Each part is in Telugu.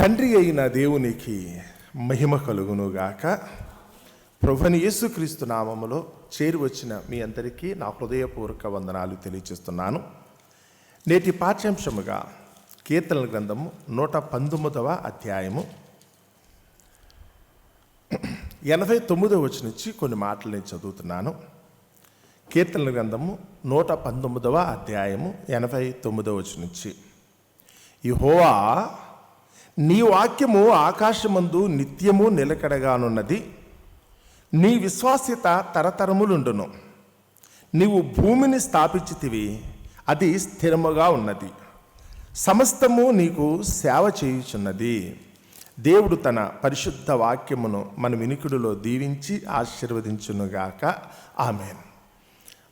తండ్రి అయిన దేవునికి మహిమ కలుగునుగాక. ప్రభుని యేసుక్రీస్తు నామములో చేరి వచ్చిన మీ అందరికీ నా హృదయపూర్వక వందనాలు తెలియచేస్తున్నాను నేటి పాఠ్యాంశముగా కీర్తనల గ్రంథము నూట పంతొమ్మిదవ అధ్యాయము. ఎనభై తొమ్మిదవ వచ్చి నుంచి కొన్ని మాటలు నేను చదువుతున్నాను. కీర్తనల గ్రంథము నూట పంతొమ్మిదవ అధ్యాయము ఎనభై తొమ్మిదవ వచ్చి నుంచి. యెహోవా నీ వాక్యము ఆకాశమందు నిత్యము నిలకడగానున్నది. నీ విశ్వాస్యత తరతరములుండును. నీవు భూమిని స్థాపించితివి అది స్థిరముగా ఉన్నది. సమస్తము నీకు సేవ చేయుచున్నది. దేవుడు తన పరిశుద్ధ వాక్యమును మన వినికుడిలో దీవించి ఆశీర్వదించునుగాక. ఆమెన్.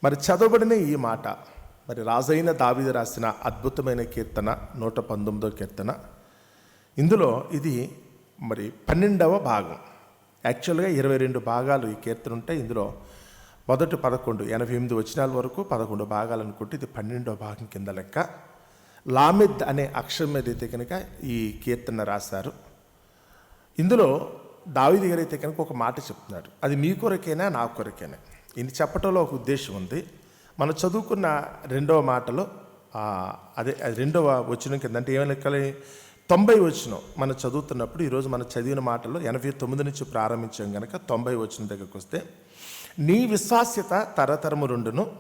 మరి చదవబడిన ఈ మాట మరి రాజైన దావిది రాసిన అద్భుతమైన కీర్తన నూట పంతొమ్మిదో కీర్తన. ఇందులో ఇది మరి పన్నెండవ భాగం. యాక్చువల్గా ఇరవై రెండు భాగాలు ఈ కీర్తన ఉంటాయి. ఇందులో మొదటి పదకొండు ఎనభై ఎనిమిది వచనాల వరకు పదకొండు భాగాలు అనుకుంటే ఇది పన్నెండవ భాగం కింద లెక్క. లామిద్ అనే అక్షరం మీద అయితే కనుక ఈ కీర్తన రాశారు. ఇందులో దావిది గారు అయితే కనుక ఒక మాట చెప్తున్నారు. అది మీ కొరకేనా నా కొరకేనా? ఇది చెప్పటంలో ఒక ఉద్దేశం ఉంది. మనం చదువుకున్న రెండవ మాటలో అదే అది రెండవ వచనం కింద అంటే ఏమైనా తొంభై వచనం మనం చదువుతున్నప్పుడు ఈరోజు మనం చదివిన మాటలో ఎనభై తొమ్మిది నుంచి ప్రారంభించాం కనుక తొంభై వచనం దగ్గరకు వస్తే నీ విశ్వాస్యత తరతరము రెండును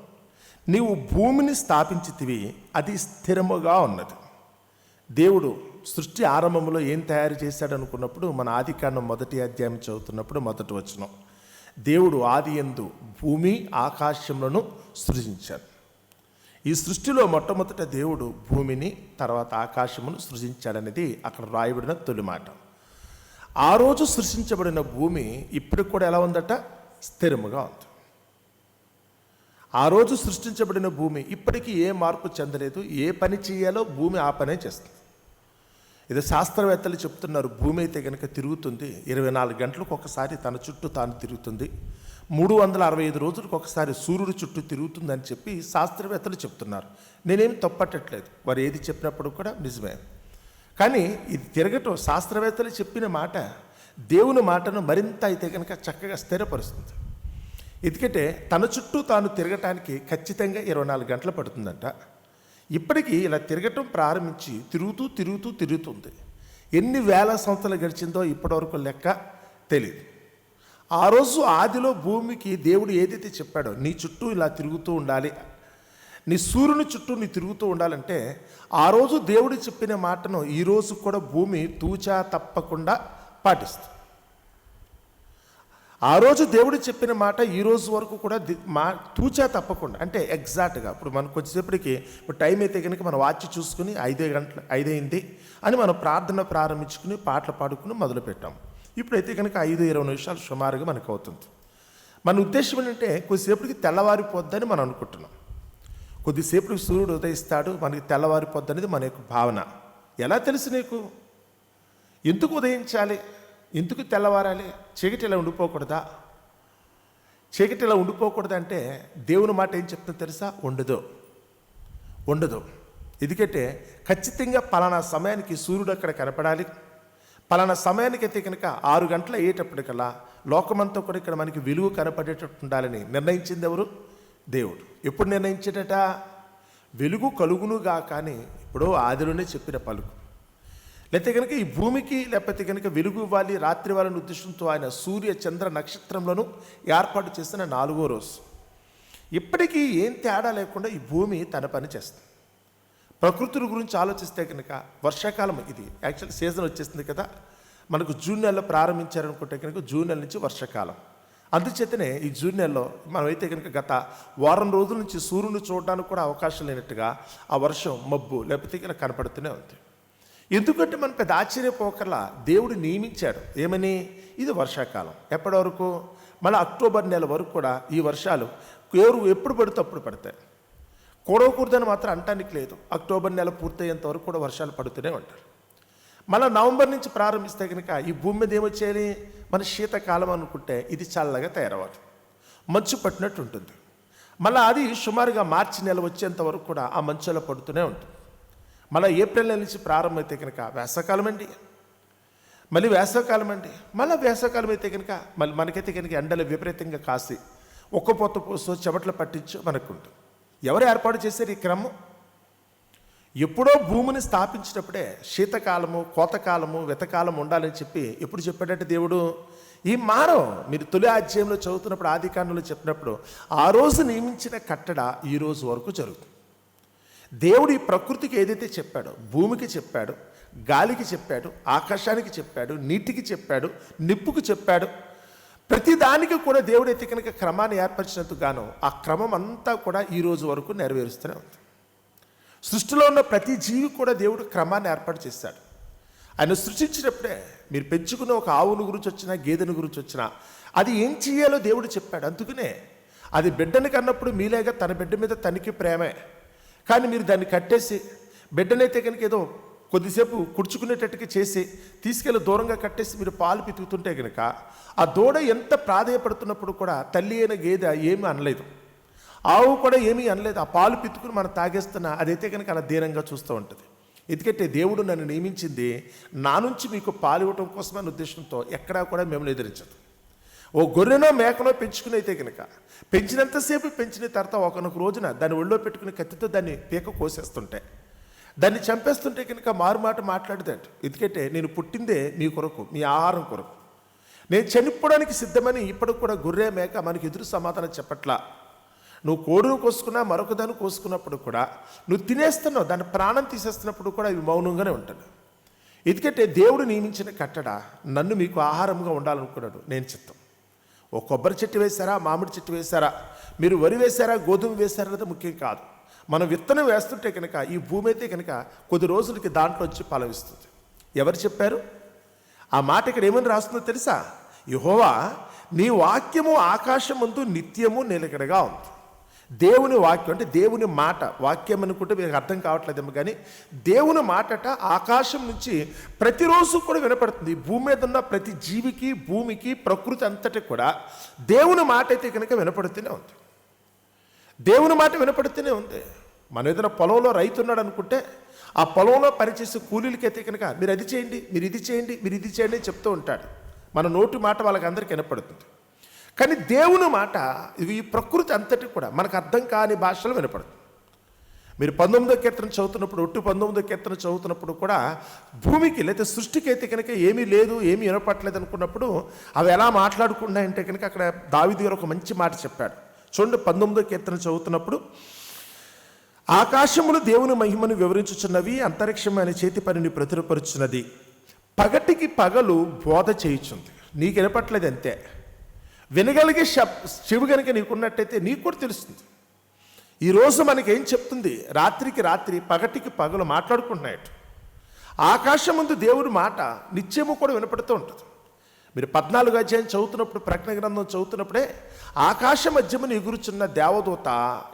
నీవు భూమిని స్థాపించితివి అది స్థిరముగా ఉన్నది. దేవుడు సృష్టి ఆరంభంలో ఏం తయారు చేశాడు అనుకున్నప్పుడు మన ఆదికాండం మొదటి అధ్యాయం చదువుతున్నప్పుడు మొదటి వచనం దేవుడు ఆది ఎందు భూమి ఆకాశములను సృజించాడు. ఈ సృష్టిలో మొట్టమొదట దేవుడు భూమిని తర్వాత ఆకాశమును సృజించాడనేది అక్కడ రాయబడిన తొలి మాట. ఆ రోజు సృష్టించబడిన భూమి ఇప్పటికి కూడా ఎలా ఉందట? స్థిరముగా ఉంది. ఆ రోజు సృష్టించబడిన భూమి ఇప్పటికీ ఏ మార్పు చెందలేదు. ఏ పని చేయాలో భూమి ఆ పనే చేస్తుంది. ఇది శాస్త్రవేత్తలు చెప్తున్నారు భూమి అయితే కనుక తిరుగుతుంది ఇరవై నాలుగు గంటలకు ఒకసారి తన చుట్టూ తాను తిరుగుతుంది. మూడు వందల అరవై ఐదు రోజులకు ఒకసారి సూర్యుడు చుట్టూ తిరుగుతుందని చెప్పి శాస్త్రవేత్తలు చెప్తున్నారు. నేనేం తప్పట్టట్లేదు. వారు ఏది చెప్పినప్పుడు కూడా నిజమే. కానీ ఇది తిరగటం శాస్త్రవేత్తలు చెప్పిన మాట దేవుని మాటను మరింత అయితే కనుక చక్కగా స్థిరపరుస్తుంది. ఎందుకంటే తన చుట్టూ తాను తిరగటానికి ఖచ్చితంగా ఇరవై నాలుగు గంటలు పడుతుందంట. ఇప్పటికీ ఇలా తిరగటం ప్రారంభించి తిరుగుతూ తిరుగుతూ తిరుగుతుంది. ఎన్ని వేల సంవత్సరాలు గడిచిందో ఇప్పటివరకు లెక్క తెలియదు ఆ రోజు ఆదిలో భూమికి దేవుడు ఏదైతే చెప్పాడో నీ చుట్టూ ఇలా తిరుగుతూ ఉండాలి నీ సూర్యుని చుట్టూ నీ తిరుగుతూ ఉండాలంటే ఆ రోజు దేవుడు చెప్పిన మాటను ఈ రోజు కూడా భూమి తూచా తప్పకుండా పాటిస్తుంది. ఆ రోజు దేవుడు చెప్పిన మాట ఈ రోజు వరకు కూడా మా తూచా తప్పకుండా అంటే ఎగ్జాక్ట్గా ఇప్పుడు మనకు కొద్దిసేపటికి ఇప్పుడు టైం అయితే కనుక మనం వాచ్ చూసుకుని ఐదే గంటలు ఐదైంది అని మనం ప్రార్థన ప్రారంభించుకుని పాటలు పాడుకుని మొదలుపెట్టాం. ఇప్పుడైతే కనుక ఐదు ఇరవై నిమిషాలు సుమారుగా మనకు అవుతుంది. మన ఉద్దేశం ఏంటంటే కొద్దిసేపటికి తెల్లవారిపోద్దని మనం అనుకుంటున్నాం. కొద్దిసేపటికి సూర్యుడు ఉదయిస్తాడు మనకి తెల్లవారిపోద్దనేది మన యొక్క భావన. ఎలా తెలుసు నీకు? ఎందుకు ఉదయించాలి? ఎందుకు తెల్లవారాలి? చీకటి ఇలా ఉండిపోకూడదా? చీకటి ఇలా ఉండిపోకూడదంటే దేవుని మాట ఏం చెప్తుందో తెలుసా? ఉండదు. ఉండదు. ఎందుకంటే ఖచ్చితంగా పలానా సమయానికి సూర్యుడు అక్కడ కనపడాలి. పలానా సమయానికి అయితే కనుక ఆరు గంటలు అయ్యేటప్పటికల్లా లోకమంతా కూడా ఇక్కడ మనకి వెలుగు కనపడేటట్టు ఉండాలని నిర్ణయించింది ఎవరు? దేవుడు. ఎప్పుడు నిర్ణయించేటట వెలుగు కలుగునుగా కానీ ఇప్పుడు ఆదిలోనే చెప్పిన పలుకు. లేకపోతే కనుక ఈ భూమికి లేకపోతే కనుక వెలుగు ఇవ్వాలి రాత్రి వాళ్ళని ఉద్దేశంతో ఆయన సూర్య చంద్ర నక్షత్రంలోను ఏర్పాటు చేసిన నాలుగో రోజు. ఇప్పటికీ ఏం తేడా లేకుండా ఈ భూమి తన పని చేస్తుంది. ప్రకృతుల గురించి ఆలోచిస్తే కనుక వర్షాకాలం ఇది. యాక్చువల్ సీజన్ వచ్చేసింది కదా. మనకు జూన్ నెలలో ప్రారంభించారనుకుంటే కనుక జూన్ నెల నుంచి వర్షాకాలం. అందుచేతనే ఈ జూన్ నెలలో మనమైతే కనుక గత వారం రోజుల నుంచి సూర్యుని చూడడానికి కూడా అవకాశం లేనట్టుగా ఆ వర్షం మబ్బు లేకపోతే కనుక కనపడుతూనే ఉంది. ఎందుకంటే మన పెద్ద ఆశ్చర్యపోకర్లా దేవుడు నియమించాడు. ఏమని? ఇది వర్షాకాలం. ఎప్పటి వరకు? మళ్ళీ అక్టోబర్ నెల వరకు కూడా ఈ వర్షాలు ఎవరు ఎప్పుడు పడితే అప్పుడు పడతాయి. కూడవకూడదని మాత్రం అంటానికి లేదు. అక్టోబర్ నెల పూర్తయ్యేంత వరకు కూడా వర్షాలు పడుతూనే ఉంటారు. మళ్ళీ నవంబర్ నుంచి ప్రారంభిస్తే కనుక ఈ భూమి మీద ఏమొచ్చేయాలి మన శీతకాలం అనుకుంటే ఇది చల్లగా తయారవ్వాలి. మంచు పట్టినట్టు ఉంటుంది. మళ్ళీ అది సుమారుగా మార్చి నెల వచ్చేంత వరకు కూడా ఆ మంచులో పడుతూనే ఉంటుంది. మళ్ళీ ఏప్రిల్ నెల నుంచి ప్రారంభమైతే కనుక వేసవకాలం అండి. మళ్ళీ వేసవకాలం అండి. మళ్ళీ వేసవకాలం అయితే కనుక మళ్ళీ మనకైతే కనుక ఎండలు విపరీతంగా కాసి ఒక్క పొత్త పోస్తూ చెమటలు పట్టించు మనకుంటుంది. ఎవరు ఏర్పాటు చేశారు ఈ క్రమం? ఎప్పుడో భూమిని స్థాపించినప్పుడే శీతకాలము కోతకాలము వెతకాలం ఉండాలని చెప్పి ఎప్పుడు చెప్పాడంటే దేవుడు ఈ మారం మీరు తొలి అధ్యాయంలో చదువుతున్నప్పుడు ఆది కాండంలో చెప్పినప్పుడు ఆ రోజు నియమించిన కట్టడ ఈ రోజు వరకు జరుగుతుంది. దేవుడు ఈ ప్రకృతికి ఏదైతే చెప్పాడో భూమికి చెప్పాడు గాలికి చెప్పాడు ఆకాశానికి చెప్పాడు నీటికి చెప్పాడు నిప్పుకు చెప్పాడు ప్రతి దానికి కూడా దేవుడు అయితే కనుక క్రమాన్ని ఏర్పరిచినందుకు గాను ఆ క్రమం అంతా కూడా ఈ రోజు వరకు నెరవేరుస్తూనే ఉంది. సృష్టిలో ఉన్న ప్రతి జీవి కూడా దేవుడు క్రమాన్ని ఏర్పాటు చేశాడు. ఆయన సృష్టించినప్పుడే మీరు పెంచుకున్న ఒక ఆవును గురించి వచ్చినా గేదెను గురించి వచ్చినా అది ఏం చేయాలో దేవుడు చెప్పాడు. అందుకనే అది బిడ్డని కన్నప్పుడు మీలేగా తన బిడ్డ మీద తనకి ప్రేమే. కానీ మీరు దాన్ని కట్టేసి బిడ్డనైతే కనుక ఏదో కొద్దిసేపు కుడుచుకునేటట్టుగా చేసి తీసుకెళ్ళి దూరంగా కట్టేసి మీరు పాలు పితుకుతుంటే కనుక ఆ దూడ ఎంత ప్రాధేయపడుతున్నప్పుడు కూడా తల్లి అయిన గేదె ఏమీ అనలేదు. ఆవు కూడా ఏమీ అనలేదు. ఆ పాలు పితుకుని మనం తాగేస్తున్నా అదైతే కనుక అలా దీనంగా చూస్తూ ఉంటుంది. ఎందుకంటే దేవుడు నన్ను నియమించింది నా నుంచి మీకు పాలు ఇవ్వటం కోసమనే ఉద్దేశంతో ఎక్కడా కూడా మిమ్మల్ని ఎదిరించదు. ఓ గొర్రెనో మేకనో పెంచుకుని అయితే కనుక పెంచినంతసేపు పెంచిన తర్వాత ఒకనొక రోజున దాన్ని ఒళ్ళో పెట్టుకుని కత్తితో దాన్ని పీక కోసేస్తుంటే దాన్ని చంపేస్తుంటే కనుక మారుమాట మాట్లాడితే ఎందుకంటే నేను పుట్టిందే మీ కొరకు మీ ఆహారం కొరకు. నేను చనిపోవడానికి సిద్ధమని ఇప్పటికి కూడా గొర్రె మేక మనకి ఎదురు సమాధానం చెప్పట్లా. నువ్వు కోడును కోసుకున్నా మరొక దాన్ని కోసుకున్నప్పుడు కూడా నువ్వు తినేస్తున్నావు దాని ప్రాణం తీసేస్తున్నప్పుడు కూడా అవి మౌనంగానే ఉంటాడు ఎందుకంటే దేవుడు నియమించిన కట్టడ నన్ను మీకు ఆహారంగా ఉండాలనుకున్నాడు నేను చిత్తం ఓ కొబ్బరి చెట్టు వేశారా మామిడి చెట్టు వేశారా మీరు వరి వేశారా గోధుమ వేశారా అనేది ముఖ్యం కాదు. మనం విత్తనం వేస్తుంటే కనుక ఈ భూమి అయితే కనుక కొద్ది రోజులకి దాంట్లో వచ్చి ఫలమిస్తుంది ఎవరు చెప్పారు? ఆ మాట ఇక్కడ ఏమని రాస్తుందో తెలుసా? యహోవా నీ వాక్యము ఆకాశముందు నిత్యము నిలకడగా ఉంది. దేవుని వాక్యం అంటే దేవుని మాట వాక్యం అనుకుంటే మీకు అర్థం కావట్లేదేమో కానీ దేవుని మాటట ఆకాశం నుంచి ప్రతిరోజు కూడా వినపడుతుంది. భూమి మీద ఉన్న ప్రతి జీవికి భూమికి ప్రకృతి అంతటి కూడా దేవుని మాట అయితే కనుక వినపడుతూనే ఉంది. దేవుని మాట వినపడుతూనే ఉంది. మనం ఏదైనా పొలంలో రైతు ఉన్నాడు అనుకుంటే ఆ పొలంలో పనిచేసే కూలీలకైతే కనుక మీరు అది చేయండి మీరు ఇది చేయండి మీరు ఇది చేయండి అని చెప్తూ ఉంటాడు. మన నోటి మాట వాళ్ళకి అందరికీ వినపడుతుంది. కానీ దేవుని మాట ఇది ఈ ప్రకృతి అంతటి కూడా మనకు అర్థం కాని భాషలో వినపడుతుంది. మీరు పంతొమ్మిదో కీర్తన చదువుతున్నప్పుడు ఒట్టు పంతొమ్మిదో కీర్తన చదువుతున్నప్పుడు కూడా భూమికి లేకపోతే సృష్టికి అయితే కనుక ఏమీ లేదు ఏమీ వినపట్లేదు అనుకున్నప్పుడు అవి ఎలా మాట్లాడుకున్నాయంటే కనుక అక్కడ దావిది గారు ఒక మంచి మాట చెప్పాడు. చూడండి పంతొమ్మిదో కీర్తన చదువుతున్నప్పుడు ఆకాశములు దేవుని మహిమను వివరించుచున్నవి అంతరిక్షం అనే చేతి పనిని ప్రచురపరుచున్నది పగటికి పగలు బోధ చేయుచుంది. నీకు వినపట్లేదు అంతే. వినగలిగే శబ్ చెవి కనుక నీకున్నట్టయితే నీకు కూడా తెలుస్తుంది. ఈరోజు మనకి ఏం చెప్తుంది? రాత్రికి రాత్రి పగటికి పగలు మాట్లాడుకుంటున్నాయట. ఆకాశం ముందు దేవుడి మాట నిత్యము కూడా వినపడుతూ ఉంటుంది. మీరు పద్నాలుగు అధ్యాయం చదువుతున్నప్పుడు ప్రకటన గ్రంథం చదువుతున్నప్పుడే ఆకాశ మధ్యమును ఎగురుచున్న దేవదూత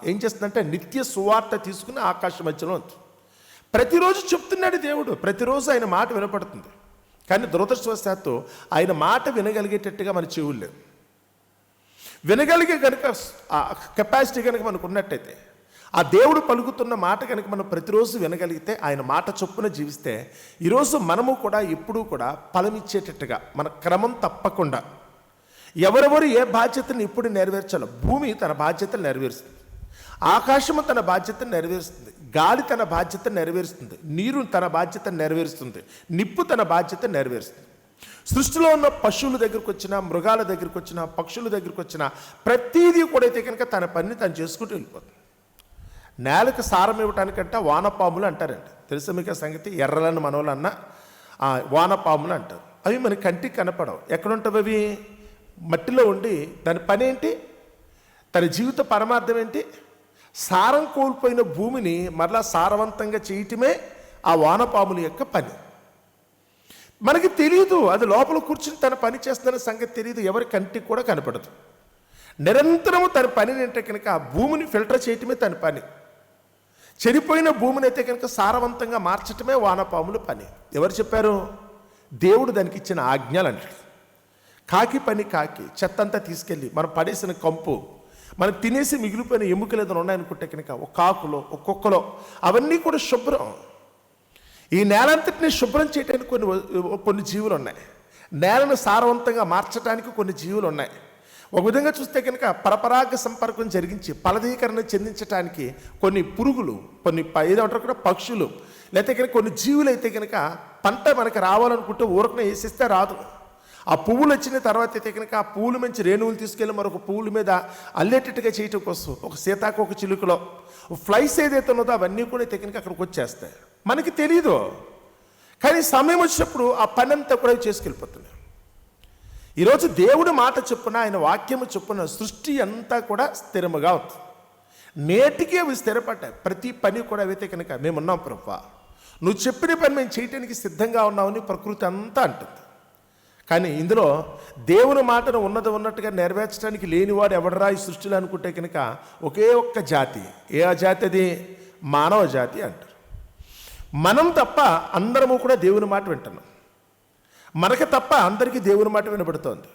ఏం చేస్తుందంటే నిత్య సువార్త తీసుకుని ఆకాశ మధ్యలో ప్రతిరోజు చెప్తున్నాడు దేవుడు. ప్రతిరోజు ఆయన మాట వినపడుతుంది. కానీ దురదృష్టవశాత్తు ఆయన మాట వినగలిగేటట్టుగా మన చెవులు లేవు. వినగలిగే కనుక కెపాసిటీ కనుక మనకు ఉన్నట్టయితే ఆ దేవుడు పలుకుతున్న మాట కనుక మనం ప్రతిరోజు వినగలిగితే ఆయన మాట చొప్పున జీవిస్తే ఈరోజు మనము కూడా ఎప్పుడూ కూడా ఫలమిచ్చేటట్టుగా మన క్రమం తప్పకుండా ఎవరెవరు ఏ బాధ్యతను ఇప్పుడు నెరవేర్చాలో భూమి తన బాధ్యతను నెరవేరుస్తుంది. ఆకాశము తన బాధ్యతను నెరవేరుస్తుంది. గాలి తన బాధ్యతను నెరవేరుస్తుంది. నీరు తన బాధ్యతను నెరవేరుస్తుంది. నిప్పు తన బాధ్యతను నెరవేరుస్తుంది. సృష్టిలో ఉన్న పశువుల దగ్గరకు వచ్చిన మృగాల దగ్గరకు వచ్చిన పక్షుల దగ్గరకు వచ్చిన ప్రతిదీ కూడా అయితే కనుక తన పనిని తను చేసుకుంటూ వెళ్ళిపోతుంది. నేలకు సారం ఇవ్వటానికంటే వానపాములు అంటారండి. తెలుసు మీకు సంగతి? ఎర్రలని మనోళ్ళు అన్న ఆ, వానపాములు అంటారు. అవి మన కంటికి కనపడవు. ఎక్కడుంటావు అవి? మట్టిలో ఉండి దాని పని ఏంటి? తన జీవిత పరమార్థం ఏంటి? సారం కోల్పోయిన భూమిని మరలా సారవంతంగా చేయటమే ఆ వానపాముల యొక్క పని. మనకి తెలియదు అది లోపల కూర్చుని తన పని చేస్తున్న సంగతి తెలియదు ఎవరి కంటికి కూడా కనపడదు. నిరంతరము తన పని ఏంటంటే కనుక ఆ భూమిని ఫిల్టర్ చేయటమే తన పని. చెడిపోయిన భూమిని అయితే కనుక సారవంతంగా మార్చటమే వానపాముల పని. ఎవరు చెప్పారు? దేవుడు దానికి ఇచ్చిన ఆజ్ఞలు అంటాడు కాకి పని కాకి చెత్త అంతా తీసుకెళ్ళి మనం పడేసిన కంపు మనం తినేసి మిగిలిపోయిన ఎముకలు ఏదైనా ఉన్నాయనుకుంటే కనుక ఒక కాకులో ఒక కుక్కలో అవన్నీ కూడా శుభ్రం. ఈ నేలంతటిని శుభ్రం చేయడానికి కొన్ని కొన్ని జీవులు ఉన్నాయి. నేలను సారవంతంగా మార్చడానికి కొన్ని జీవులు ఉన్నాయి. ఒక విధంగా చూస్తే కనుక పరపరాగ సంపర్కం జరిగించి ఫలదీకరణ చెందించడానికి కొన్ని పురుగులు కొన్ని ఏదంటారు కూడా పక్షులు లేకపోతే కనుక కొన్ని జీవులు అయితే కనుక పంట మనకి రావాలనుకుంటే ఊరకనే వేసిస్తే రాదు. ఆ పువ్వులు వచ్చిన తర్వాత అయితే కనుక ఆ పువ్వుల నుంచి రేణువులు తీసుకెళ్ళి మరొక పువ్వుల మీద అల్లేటట్టుగా చేయటం కోసం ఒక సీతాకోక చిలుకలో ఫ్లైస్ ఏదైతే ఉన్నదో అవన్నీ కూడా అయితే కనుక అక్కడికి వచ్చేస్తాయి. మనకి తెలియదు కానీ సమయం వచ్చినప్పుడు ఆ పని అంతా కూడా చేసుకెళ్ళిపోతున్నాయి. ఈరోజు దేవుడి మాట చొప్పున ఆయన వాక్యము చొప్పున సృష్టి అంతా కూడా స్థిరముగా ఉంది. నేటికి అవి స్థిరపడ్డాయి. ప్రతి పని కూడా అయితే కనుక మేము ఉన్నాం ప్రభా. నువ్వు చెప్పిన పని మేము చేయటానికి సిద్ధంగా ఉన్నామని ప్రకృతి అంతా అంటుంది. కానీ ఇందులో దేవుని మాటను ఉన్నది ఉన్నట్టుగా నెరవేర్చడానికి లేనివాడు ఎవడరా ఈ సృష్టిలో అనుకుంటే కనుక ఒకే ఒక్క జాతి. ఏ ఆ జాతి అది? మానవ జాతి అంటారు. మనం తప్ప అందరము కూడా దేవుని మాట వింటున్నాం. మనకి తప్ప అందరికీ దేవుని మాట వినబడుతోంది.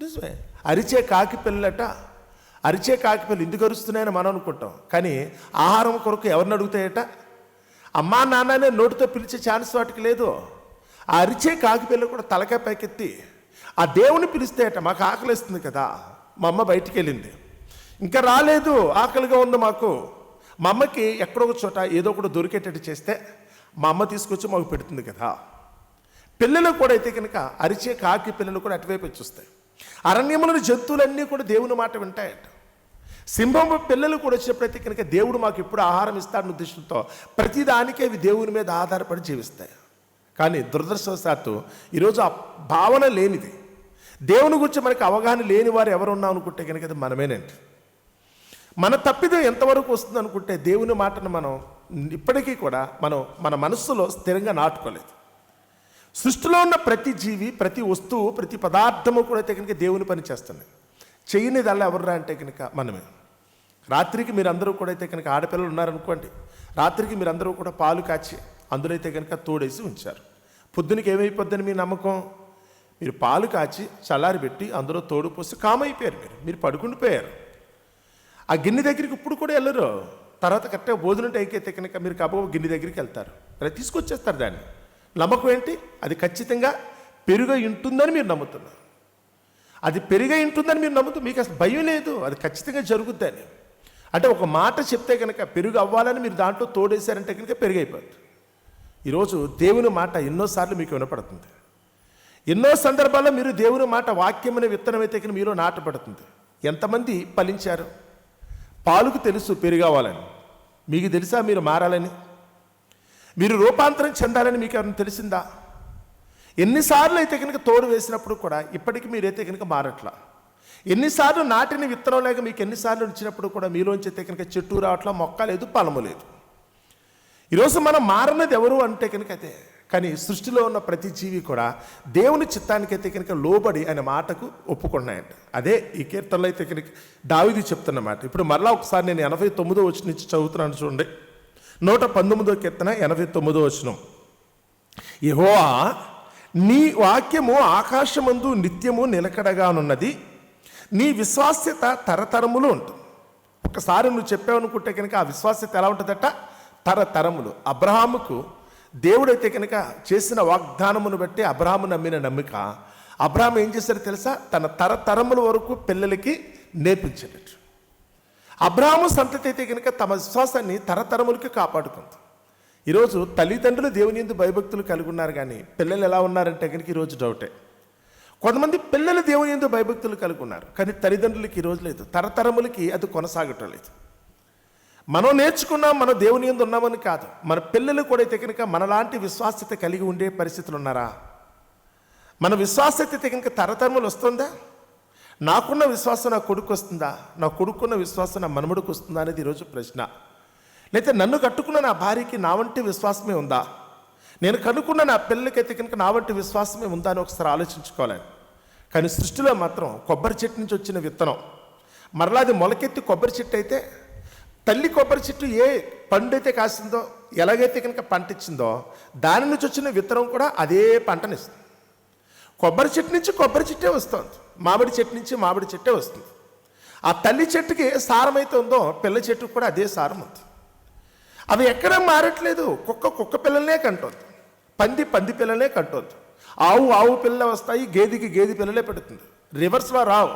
నిజమే అరిచే కాకి పిల్లట అరిచే కాకి పిల్లలు ఎందుకు అరుస్తున్నాయని మనం అనుకుంటాం. కానీ ఆహారం కొరకు ఎవరిని అడుగుతాయట? అమ్మా నాన్ననే నోటితో పిలిచే ఛాన్స్ వాటికి లేదు. ఆ అరిచే కాకి పిల్ల కూడా తలకాయ పైకెత్తి ఆ దేవుని పిలిస్తేట మాకు ఆకలిస్తుంది కదా మా అమ్మ బయటికి వెళ్ళింది. ఇంకా రాలేదు ఆకలిగా ఉంది మాకు. మా అమ్మకి ఎక్కడో ఒక చోట ఏదో ఒకటి దొరికేటట్టు చేస్తే మా అమ్మ తీసుకొచ్చి మాకు పెడుతుంది కదా. పిల్లలు కూడా అయితే కనుక అరిచే కాకి పిల్లలు కూడా అటువైపు చూస్తాయి అరణ్యములను జంతువులన్నీ కూడా దేవుని మాట వింటాయట. సింహం పిల్లలు కూడా వచ్చినప్పుడైతే కనుక దేవుడు మాకు ఎప్పుడు ఆహారం ఇస్తాడన్న ఉద్దేశంతో ప్రతిదానికే అవి దేవుని మీద ఆధారపడి జీవిస్తాయి. కానీ దురదృష్టవశాత్తు ఈరోజు ఆ భావన లేనిది. దేవుని గురించి మనకి అవగాహన లేని వారు ఎవరు ఉన్నాం అనుకుంటే కనుక అది మనమేనండి. మన తప్పిదం ఎంతవరకు వస్తుంది అనుకుంటే దేవుని మాటను మనం ఇప్పటికీ కూడా మనం మన మనస్సులో స్థిరంగా నాటుకోలేదు. సృష్టిలో ఉన్న ప్రతి జీవి ప్రతి వస్తువు ప్రతి పదార్థము కూడా అయితే దేవుని పని చేస్తుంది. చేయనిదల్లా ఎవర్రా అంటే కనుక మనమే. రాత్రికి మీరు అందరూ కూడా అయితే కనుక ఆడపిల్లలు ఉన్నారనుకోండి రాత్రికి మీరు అందరూ కూడా పాలు కాచి అందులో అయితే కనుక తోడేసి ఉంచారు. పొద్దునకి ఏమైపోద్దని మీ నమ్మకం? మీరు పాలు కాచి చల్లారి పెట్టి అందులో తోడు పోసి కామైపోయారు మీరు. మీరు పడుకుండిపోయారు. ఆ గిన్నె దగ్గరికి ఇప్పుడు కూడా వెళ్ళరు. తర్వాత కరెక్ట్గా భోజనం టైంకి అయితే కనుక మీరు కాబో గిన్నె దగ్గరికి వెళ్తారు. తీసుకొచ్చేస్తారు దాన్ని. నమ్మకం ఏంటి అది ఖచ్చితంగా పెరుగై ఉంటుందని మీరు నమ్ముతున్నారు. అది పెరిగై ఉంటుందని మీరు నమ్ముతూ మీకు అసలు భయం లేదు. అది ఖచ్చితంగా జరుగుద్దని అంటే ఒక మాట చెప్తే కనుక పెరుగు అవ్వాలని మీరు దాంట్లో తోడేశారంటే కనుక పెరుగైపోతుంది ఈరోజు దేవుని మాట ఎన్నోసార్లు మీకు వినపడుతుంది. ఎన్నో సందర్భాల్లో మీరు దేవుని మాట వాక్యం అనే విత్తనం అయితే కనుక మీలో నాటపడుతుంది ఎంతమంది ఫలించారు? పాలుకు తెలుసు పెరుగవ్వాలని. మీకు తెలుసా మీరు మారాలని? మీరు రూపాంతరం చెందాలని మీకు ఏమైనా తెలిసిందా? ఎన్నిసార్లు అయితే కనుక తోడు వేసినప్పుడు కూడా ఇప్పటికీ మీరైతే కనుక మారట్లా. ఎన్నిసార్లు నాటిన విత్తనం లేక మీకు ఎన్నిసార్లు వచ్చినప్పుడు కూడా మీలోంచి అయితే కనుక చెట్టు రావట్లా మొక్క లేదు పలము లేదు. ఈరోజు మనం మారినది ఎవరు అంటే కనుక అదే కానీ సృష్టిలో ఉన్న ప్రతి జీవి కూడా దేవుని చిత్తానికైతే కనుక లోబడి అనే మాటకు ఒప్పుకున్నాయంట అదే ఈ కీర్తనలో అయితే కనుక దావిది చెప్తున్నమాట ఇప్పుడు మరలా ఒకసారి నేను ఎనభై తొమ్మిదో వచ్చి నుంచి చదువుతున్నాను చూడండి. నూట పంతొమ్మిదో కీర్తన ఎనభై తొమ్మిదో వచనం. యహోవా నీ వాక్యము ఆకాశమందు నిత్యము నిలకడగానున్నది నీ విశ్వాస్యత తరతరములు ఉంటుంది. ఒకసారి నువ్వు చెప్పావనుకుంటే కనుక ఆ విశ్వాస్యత ఎలా ఉంటుందట? తరతరములు. అబ్రహాముకు దేవుడైతే కనుక చేసిన వాగ్దానమును బట్టి అబ్రహాము నమ్మిన నమ్మిక అబ్రహాం ఏం చేశారో తెలుసా? తన తరతరముల వరకు పిల్లలకి నేర్పించేటట్టు. అబ్రాహము సంతతి అయితే కనుక తమ విశ్వాసాన్ని తరతరములకి కాపాడుకుంది. ఈరోజు తల్లిదండ్రులు దేవుని ఎందు భయభక్తులు కలిగి ఉన్నారు కానీ పిల్లలు ఎలా ఉన్నారంటే కనుక ఈరోజు డౌటే. కొంతమంది పిల్లలు దేవుని ఎందు భయభక్తులు కలిగి ఉన్నారు కానీ తల్లిదండ్రులకి ఈరోజు లేదు. తరతరములకి అది కొనసాగటం లేదు. మనం నేర్చుకున్నాం మనం దేవుని ఎందు ఉన్నామని కాదు. మన పిల్లలు కూడా అయితే కనుక మనలాంటి విశ్వాసత కలిగి ఉండే పరిస్థితులు ఉన్నారా? మన విశ్వాసత కనుక తరతరములు వస్తుందా? నాకున్న విశ్వాసం నా కొడుకు వస్తుందా నా కొడుకున్న విశ్వాసం నా మనముడికి వస్తుందా అనేది ఈరోజు ప్రశ్న. లేకపోతే నన్ను కట్టుకున్న నా భార్యకి నా వంటి విశ్వాసమే ఉందా? నేను కనుక్కున్న నా పిల్లలకైతే కనుక నా వంటి విశ్వాసమే ఉందా అని ఒకసారి ఆలోచించుకోవాలి. కానీ సృష్టిలో మాత్రం కొబ్బరి చెట్టు నుంచి వచ్చిన విత్తనం. మరలా అది మొలకెత్తి కొబ్బరి చెట్టు అయితే తల్లి కొబ్బరి చెట్టు ఏ పండు అయితే కాసిందో ఎలాగైతే కనుక పంట ఇచ్చిందో దాని నుంచి వచ్చిన విత్తనం కూడా అదే పంటనిస్తుంది. కొబ్బరి చెట్టు నుంచి కొబ్బరి చెట్టే వస్తుంది. మామిడి చెట్టు నుంచి మామిడి చెట్టే వస్తుంది. ఆ తల్లి చెట్టుకి సారం అయితే ఉందో పిల్ల చెట్టుకు కూడా అదే సారం ఉంది. అవి ఎక్కడ మారట్లేదు? కుక్క కుక్క పిల్లలనే కంటుంది. పంది పంది పిల్లలే కంటుంది. ఆవు ఆవు పిల్లలే వస్తాయి గేదెకి గేదె పిల్లలే పెడుతుంది. రివర్స్లో రావు.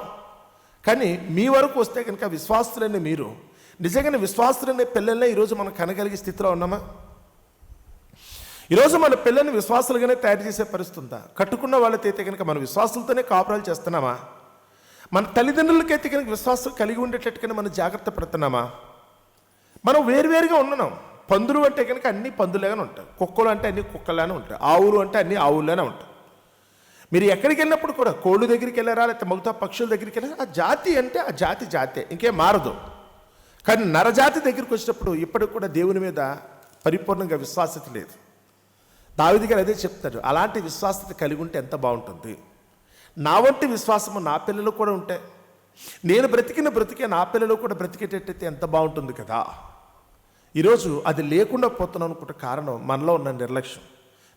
కానీ మీ వరకు వస్తే కనుక విశ్వాసులనే మీరు నిజంగానే విశ్వాసులనే పిల్లలనే ఈరోజు మనం కనగలిగే స్థితిలో ఉన్నామా? ఈరోజు మన పిల్లల్ని విశ్వాసులుగానే తయారు చేసే పరిస్థితి ఉందా? కట్టుకున్న వాళ్ళకైతే కనుక మన విశ్వాసులతోనే కాపురాలు చేస్తున్నామా? మన తల్లిదండ్రులకైతే కనుక విశ్వాసం కలిగి ఉండేటట్టుగానే మనం జాగ్రత్త పడుతున్నామా? మనం వేరువేరుగా ఉన్నాం పందులు అంటే కనుక అన్ని పందులుగానే ఉంటాయి. కుక్కలు అంటే అన్ని కుక్కలానే ఉంటాయి. ఆవులు అంటే అన్ని ఆవుల్లోనే ఉంటాయి. మీరు ఎక్కడికి వెళ్ళినప్పుడు కూడా కోళ్ళు దగ్గరికి వెళ్ళారా? లేకపోతే మగతా పక్షుల దగ్గరికి వెళ్ళారా? ఆ జాతి అంటే ఆ జాతి జాతే. ఇంకేం మారదు. కానీ నరజాతి దగ్గరికి వచ్చినప్పుడు ఇప్పటికి కూడా దేవుని మీద పరిపూర్ణంగా విశ్వాసత లేదు. దావిది గారు అదే చెప్తారు అలాంటి విశ్వాసత కలిగి ఉంటే ఎంత బాగుంటుంది? నా వంటి విశ్వాసము నా పిల్లలు కూడా ఉంటే నేను బ్రతికిన బ్రతికే నా పిల్లలు కూడా బ్రతికేటట్టయితే ఎంత బాగుంటుంది కదా? ఈరోజు అది లేకుండా పోతున్నాం అనుకుంటే కారణం మనలో ఉన్న నిర్లక్ష్యం.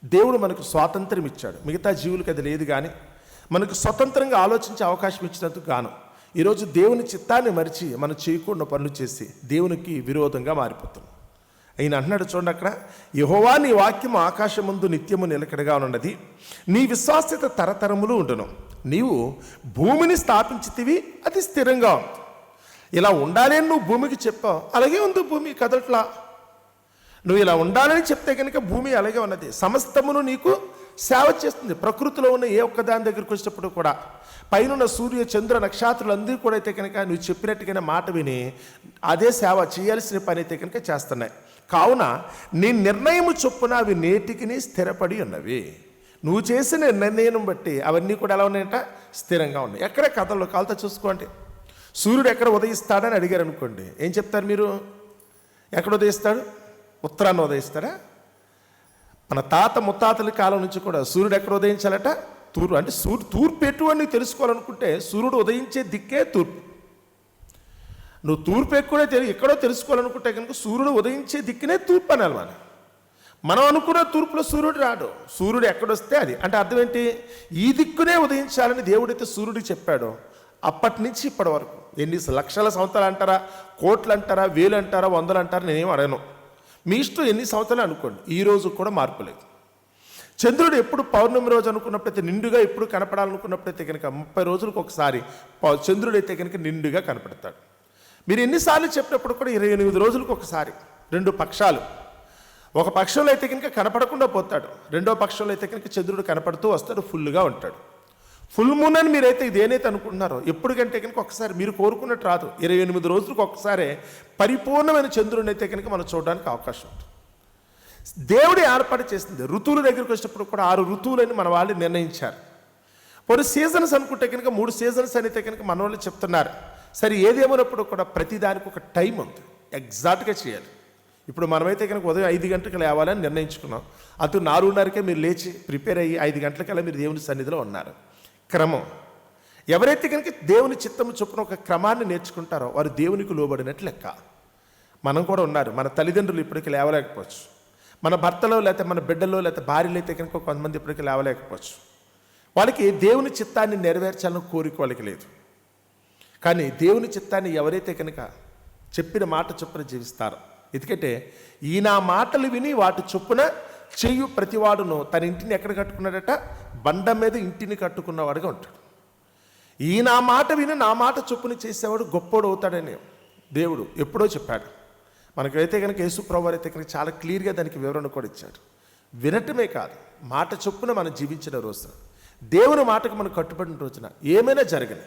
దేవుడు మనకు స్వాతంత్రం ఇచ్చాడు. మిగతా జీవులకు అది లేదు కానీ మనకు స్వతంత్రంగా ఆలోచించే అవకాశం ఇచ్చినందుకు గాను. ఈరోజు దేవుని చిత్తాన్ని మరిచి మనం చేయకుండా పనులు చేసి దేవునికి విరోధంగా మారిపోతున్నాం. ఆయన అంటున్నాడు చూడండి అక్కడ యహోవా నీ వాక్యం ఆకాశం ముందు నిత్యము నిలకడగా ఉన్నది. నీ విశ్వాస్యత తరతరములు ఉండును. నీవు భూమిని స్థాపించితివి అది స్థిరంగా ఉంది. ఇలా ఉండాలి అని నువ్వు భూమికి చెప్పావు అలాగే ఉంది భూమి కదట్లా. నువ్వు ఇలా ఉండాలని చెప్తే కనుక భూమి అలాగే ఉన్నది. సమస్తమును నీకు సేవ చేస్తుంది. ప్రకృతిలో ఉన్న ఏ ఒక్క దాని దగ్గరికి వచ్చినప్పుడు కూడా పైన సూర్య చంద్ర నక్షత్రాలు అందరూ కూడా అయితే కనుక నువ్వు చెప్పినట్టుగానే మాట విని అదే సేవ చేయాల్సిన పని అయితే కనుక చేస్తున్నాయి. కావున నీ నిర్ణయము చొప్పున అవి నేటికి స్థిరపడి ఉన్నవి. నువ్వు చేసిన నిర్ణయం బట్టి అవన్నీ కూడా ఎలా ఉన్నాయంట? స్థిరంగా ఉన్నాయి. ఎక్కడ కథల్లో కాలతో చూసుకోండి. సూర్యుడు ఎక్కడ ఉదయిస్తాడని అడిగారు అనుకోండి ఏం చెప్తారు మీరు? ఎక్కడ ఉదయిస్తాడు? ఉత్తరాన్ని ఉదయిస్తారా మన తాత ముత్తాతల కాలం నుంచి కూడా సూర్యుడు ఎక్కడ ఉదయించాలట? తూర్పు అంటే సూర్యు తూర్పు ఎటువంటి తెలుసుకోవాలనుకుంటే సూర్యుడు ఉదయించే దిక్కే తూర్పు. నువ్వు తూర్పు ఎక్కువనే తెలి ఎక్కడో తెలుసుకోవాలనుకుంటే కనుక సూర్యుడు ఉదయించే దిక్కునే తూర్పు అని మనం. మనం అనుకున్న తూర్పులో సూర్యుడు రాడు. సూర్యుడు ఎక్కడొస్తే అది. అంటే అర్థం ఏంటి? ఈ దిక్కునే ఉదయించాలని దేవుడైతే సూర్యుడు చెప్పాడో. అప్పటి నుంచి ఇప్పటి వరకు. ఎన్ని లక్షల సంవత్సరాలు అంటారా? కోట్లు అంటారా? వేలు అంటారా? వందలు అంటారా? నేనేం అడగను. మీ ఇష్టం ఎన్ని సంవత్సరాలు అనుకోండి. ఈ రోజు కూడా మార్పు లేదు. చంద్రుడు ఎప్పుడు పౌర్ణమి రోజు అనుకున్నప్పుడైతే నిండుగా ఎప్పుడు కనపడాలనుకున్నప్పుడైతే కనుక ముప్పై రోజులకు ఒకసారి పౌ- చంద్రుడు అయితే కనుక నిండుగా కనపడతాడు. మీరు ఎన్నిసార్లు చెప్పినప్పుడు కూడా ఇరవై ఎనిమిది రోజులకు ఒకసారి రెండు పక్షాలు. ఒక పక్షంలో అయితే కనుక కనపడకుండా పోతాడు. రెండో పక్షంలో అయితే కనుక చంద్రుడు కనపడుతూ వస్తాడు ఫుల్గా ఉంటాడు. ఫుల్ మూన్ అని మీరైతే ఇదేనైతే అనుకుంటున్నారో ఎప్పటికంటే కనుక ఒకసారి మీరు కోరుకున్నట్టు రాదు. ఇరవై ఎనిమిది రోజులకు ఒకసారి పరిపూర్ణమైన చంద్రుడిని అయితే కనుక మనం చూడడానికి అవకాశం ఉంటుంది. దేవుడు ఏర్పాటు చేసింది ఋతువుల దగ్గరికి వచ్చినప్పుడు కూడా ఆరు ఋతువులని మన వాళ్ళు నిర్ణయించారు. కొన్ని సీజన్స్ అనుకుంటే కనుక మూడు సీజన్స్ అయితే కనుక మన వాళ్ళు చెప్తున్నారు. సరే ఏదేమన్నప్పుడు కూడా ప్రతి దానికి ఒక టైం ఉంది. ఎగ్జాక్ట్గా చేయాలి. ఇప్పుడు మనమైతే కనుక ఉదయం ఐదు గంటలకు లేవాలని నిర్ణయించుకున్నాం. అటు నాలుగున్నరకే మీరు లేచి ప్రిపేర్ అయ్యి ఐదు గంటలకల్లా మీరు దేవుని సన్నిధిలో ఉన్నారు. క్రమం. ఎవరైతే కనుక దేవుని చిత్తము చొప్పున ఒక క్రమాన్ని నేర్చుకుంటారో వారు దేవునికి లోబడినట్లు లెక్క. మనం కూడా ఉన్నారు. మన తల్లిదండ్రులు ఇప్పటికీ లేవలేకపోవచ్చు. మన భర్తలో లేకపోతే మన బిడ్డలో లేకపోతే భార్యలు అయితే కనుక కొంతమంది ఇప్పటికీ లేవలేకపోవచ్చు. వాళ్ళకి దేవుని చిత్తాన్ని నెరవేర్చాలని కోరిక వాళ్ళకి లేదు. కానీ దేవుని చిత్తాన్ని ఎవరైతే కనుక చెప్పిన మాట చొప్పున జీవిస్తారో ఎందుకంటే ఈయన మాటలు విని వాటి చొప్పున చెయ్యు ప్రతివాడును తన ఇంటిని ఎక్కడ కట్టుకున్నాడట? బండ మీద ఇంటిని కట్టుకున్నవాడుగా ఉంటాడు. ఈ నా మాట విని నా మాట చొప్పున చేసేవాడు గొప్పోడు అవుతాడని దేవుడు ఎప్పుడో చెప్పాడు. మనకైతే కనుక యేసుప్రభు అయితే కనుక చాలా క్లియర్గా దానికి వివరణ కూడా ఇచ్చాడు. వినటమే కాదు మాట చొప్పున మనం జీవించిన రోజున దేవుని మాటకు మనం కట్టుబడిన రోజున ఏమైనా జరగని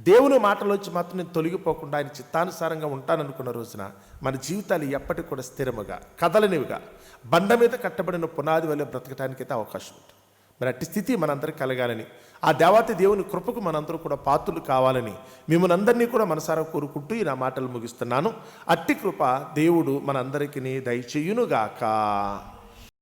దేవుని మాటలోంచి మాత్రం నేను తొలగిపోకుండా ఆయన చిత్తానుసారంగా ఉంటాననుకున్న రోజున మన జీవితాలు ఎప్పటికి కూడా స్థిరముగా కదలనివిగా బండ మీద కట్టబడిన పునాది వల్ల బ్రతకటానికైతే అవకాశం ఉంటుంది. మరి అట్టి స్థితి మనందరికి కలగాలని ఆ దేవాతి దేవుని కృపకు మనందరూ కూడా పాత్రులు కావాలని మిమ్మల్ని అందరినీ కూడా మనసారా కోరుకుంటూ ఈ నా మాటలు ముగిస్తున్నాను. అట్టి కృప దేవుడు మనందరికీ దయచేయునుగాక.